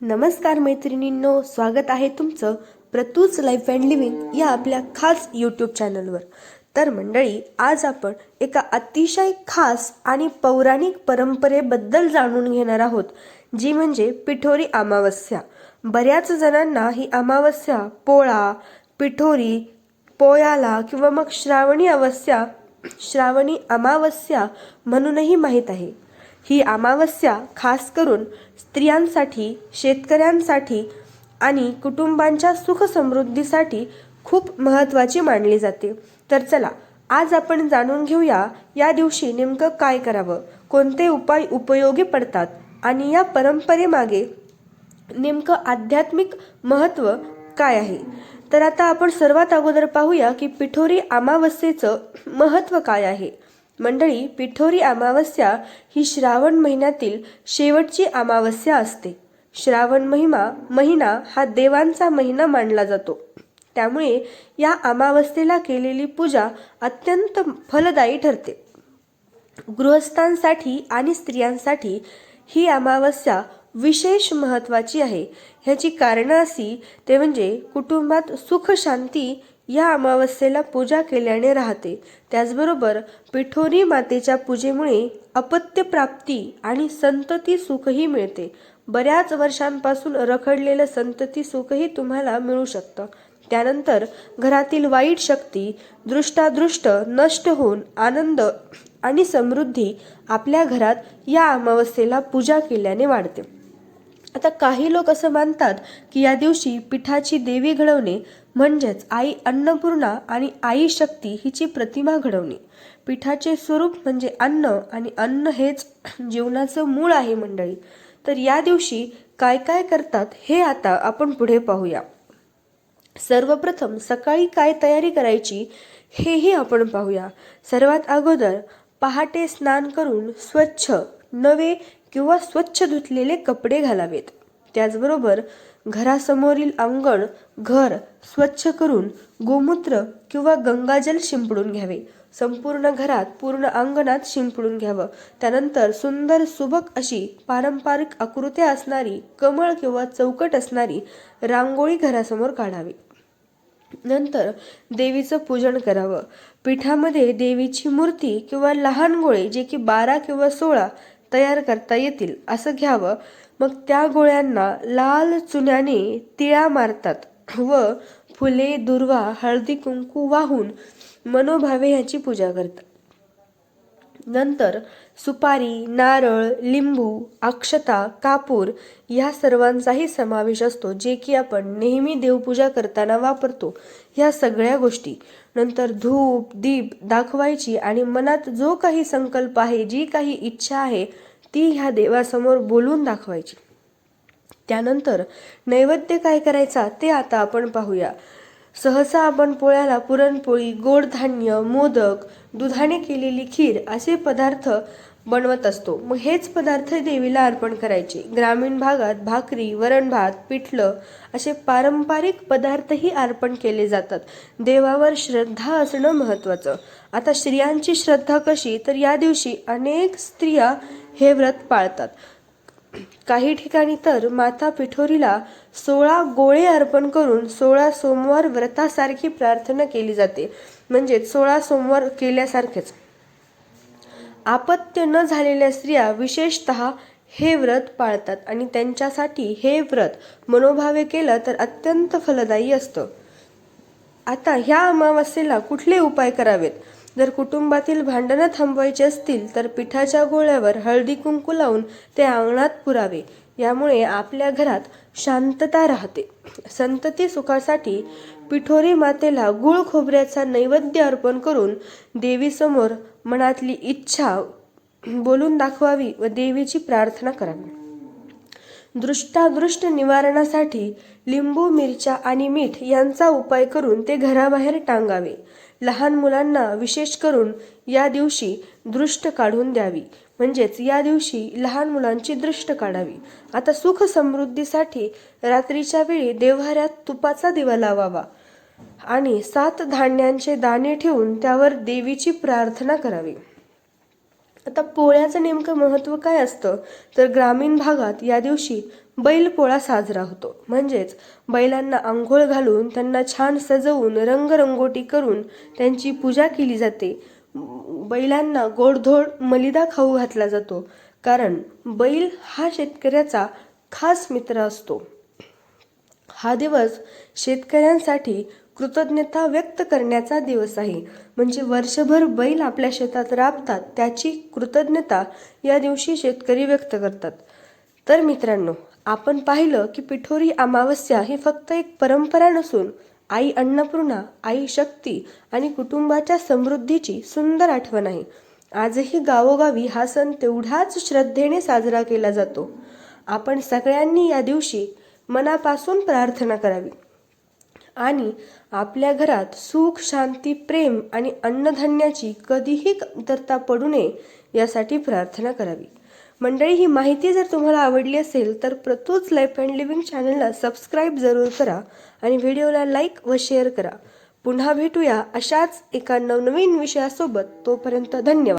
नमस्कार मैत्रिणींनो स्वागत आहे तुमचं प्रतूज लाईफ अँड लिव्हिंग या आपल्या खास यूट्यूब चॅनलवर तर मंडळी आज आपण एका अतिशय खास आणि पौराणिक परंपरेबद्दल जाणून घेणार आहोत जी म्हणजे पिठोरी अमावस्या. बऱ्याच जणांना ही अमावस्या पोळा पिठोरी पोयाला किंवा मग श्रावणी अवस्या श्रावणी अमावस्या म्हणूनही माहीत आहे. ही अमावस्या खास करून स्त्रियांसाठी शेतकऱ्यांसाठी आणि कुटुंबांच्या सुख समृद्धीसाठी खूप महत्त्वाची मानली जाते. तर चला आज आपण जाणून घेऊया या दिवशी नेमकं काय करावं कोणते उपाय उपयोगी पडतात आणि या परंपरेमागे नेमकं आध्यात्मिक महत्त्व काय आहे. तर आता आपण सर्वात अगोदर पाहूया की पिठोरी अमावस्येचं महत्त्व काय आहे. मंडळी पिठोरी अमावस्या ही श्रावण महिन्यातील शेवटची अमावस्या असते. श्रावण महिमा महिना हा देवांचा महिना मानला जातो. त्यामुळे या अमावस्येला केलेली पूजा अत्यंत फलदायी ठरते. गृहस्थांसाठी आणि स्त्रियांसाठी ही अमावस्या विशेष महत्त्वाची आहे. ह्याची कारणं अशी ते म्हणजे कुटुंबात सुख शांती या अमावस्येला पूजा केल्याने राहते. त्याचबरोबर पिठोरी मातेच्या पूजेमुळे अपत्य प्राप्ती आणि संतती सुखही मिळते. बऱ्याच वर्षांपासून रखडलेलं संतती सुखही तुम्हाला मिळू शकतं. त्यानंतर घरातील वाईट शक्ती दृष्टादृष्ट नष्ट होऊन आनंद आणि समृद्धी आपल्या घरात या अमावस्येला पूजा केल्याने वाढते. आता काही लोक असं मानतात की या दिवशी पिठाची देवी घडवणे म्हणजेच आई अन्नपूर्णा आणि आई शक्ती हिची प्रतिमा घडवणे. पिठाचे स्वरूप म्हणजे अन्न आणि अन्न हेच जीवनाचं मूळ आहे मंडळी. तर या दिवशी काय काय करतात हे आता आपण पुढे पाहूया. सर्वप्रथम सकाळी काय तयारी करायची हेही आपण पाहूया. सर्वात अगोदर पहाटे स्नान करून स्वच्छ नवे किंवा स्वच्छ धुतलेले कपडे घालावेत. त्याचबरोबर घरासमोरील अंगण घर स्वच्छ करून गोमूत्र किंवा गंगाजल शिंपडून घ्यावे. संपूर्ण घरात पूर्ण अंगणात शिंपडून घ्यावं. त्यानंतर सुंदर सुबक अशी पारंपरिक आकृत्या असणारी कमळ किंवा चौकट असणारी रांगोळी घरासमोर काढावी. नंतर देवीचं पूजन करावं. पिठामध्ये देवीची मूर्ती किंवा लहान गोळे जे की बारा किंवा सोळा तयार करता येतील असं घ्यावं. मग त्या गोळ्यांना लाल चुन्याने तिळा मारतात व फुले दुर्वा हळदी कुंकू वाहून मनोभावे ह्याची पूजा करतात. नंतर सुपारी नारळ लिंबू अक्षता कापूर ह्या सर्वांचाही समावेश असतो जे की आपण नेहमी देवपूजा करताना वापरतो. ह्या सगळ्या गोष्टी. नंतर धूप दीप दाखवायची आणि मनात जो काही संकल्प आहे जी काही इच्छा आहे ती ह्या देवासमोर बोलून दाखवायची. त्यानंतर नैवेद्य काय करायचा ते आता आपण पाहूया. सहसा आपण पोळ्याला पुरणपोळी गोड धान्य मोदक दुधाने केलेली खीर असे पदार्थ बनवत असतो. मग हेच पदार्थ देवीला अर्पण करायचे. ग्रामीण भागात भाकरी वरण भात पिठलं असे पारंपरिक पदार्थही अर्पण केले जातात. देवावर श्रद्धा असणं महत्त्वाचं. आता स्त्रियांची श्रद्धा कशी तर या दिवशी अनेक स्त्रिया हे व्रत पाळतात. काही ठिकाणी तर माता पिठोरीला सोळा गोळे अर्पण करून सोळा सोमवार व्रतासारखी प्रार्थना केली जाते. म्हणजे सोळा सोमवार केल्यासारखेच. आपत्य न झालेल्या स्त्रिया विशेषत हे व्रत पाळतात आणि त्यांच्यासाठी हे व्रत मनोभावे केलं तर अत्यंत फलदायी असतं. आता ह्या अमावस्येला कुठले उपाय करावेत? जर कुटुंबातील भांडणं थांबवायची असतील तर पिठाच्या गोळ्यावर हळदी कुंकू लावून ते अंगणात पुरावे. यामुळे आपल्या घरात शांतता राहते. संतती सुखासाठी पिठोरी मातेला गुळ खोबऱ्याचा नैवेद्य अर्पण करून देवीसमोर मनातली इच्छा बोलून दाखवावी व देवीची प्रार्थना करावी. दृष्टादृष्ट निवारणासाठी लिंबू मिरच्या आणि मीठ यांचा उपाय करून ते घराबाहेर टांगावे. लहान मुलांना विशेष करून या दिवशी दृष्ट काढून द्यावी. म्हणजेच या दिवशी लहान मुलांची दृष्ट काढावी. आता सुख समृद्धीसाठी रात्रीच्या वेळी देव्हाऱ्यात तुपाचा दिवा लावावा आणि सात धान्यांचे दाणे ठेवून त्यावर देवीची प्रार्थना करावी. आता पोळ्याचं नेमकं महत्त्व काय असतं? तर ग्रामीण भागात या दिवशी बैलपोळा साजरा होतो. म्हणजेच बैलांना आंघोळ घालून त्यांना छान सजवून रंगरंगोटी करून त्यांची पूजा केली जाते. बैलांना गोडधोड मलिदा खाऊ घातला जातो. कारण बैल हा शेतकऱ्याचा खास मित्र असतो. हा दिवस शेतकऱ्यांसाठी कृतज्ञता व्यक्त करण्याचा दिवस आहे. म्हणजे वर्षभर बैल आपल्या शेतात राबतात त्याची कृतज्ञता या दिवशी शेतकरी व्यक्त करतात. तर मित्रांनो आपण पाहिलं की पिठोरी अमावस्या ही फक्त एक परंपरा नसून आई अन्नपूर्णा आई शक्ती आणि कुटुंबाच्या समृद्धीची सुंदर आठवण आहे. आजही गावोगावी हा सण तेवढाच श्रद्धेने साजरा केला जातो. आपण सगळ्यांनी या दिवशी मनापासून प्रार्थना करावी. आणि आपल्या घरात सुख शांती प्रेम आणि अन्नधान्याची कधीही कमतरता पडू नये यासाठी प्रार्थना करावी. मंडळी ही माहिती जर तुम्हाला आवडली असेल तर प्रतूच लाईफ अँड लिव्हिंग चॅनलला सबस्क्राईब जरूर करा आणि व्हिडिओला लाईक व शेअर करा. पुन्हा भेटूया अशाच एका नवनवीन विषयासोबत. तोपर्यंत धन्यवाद.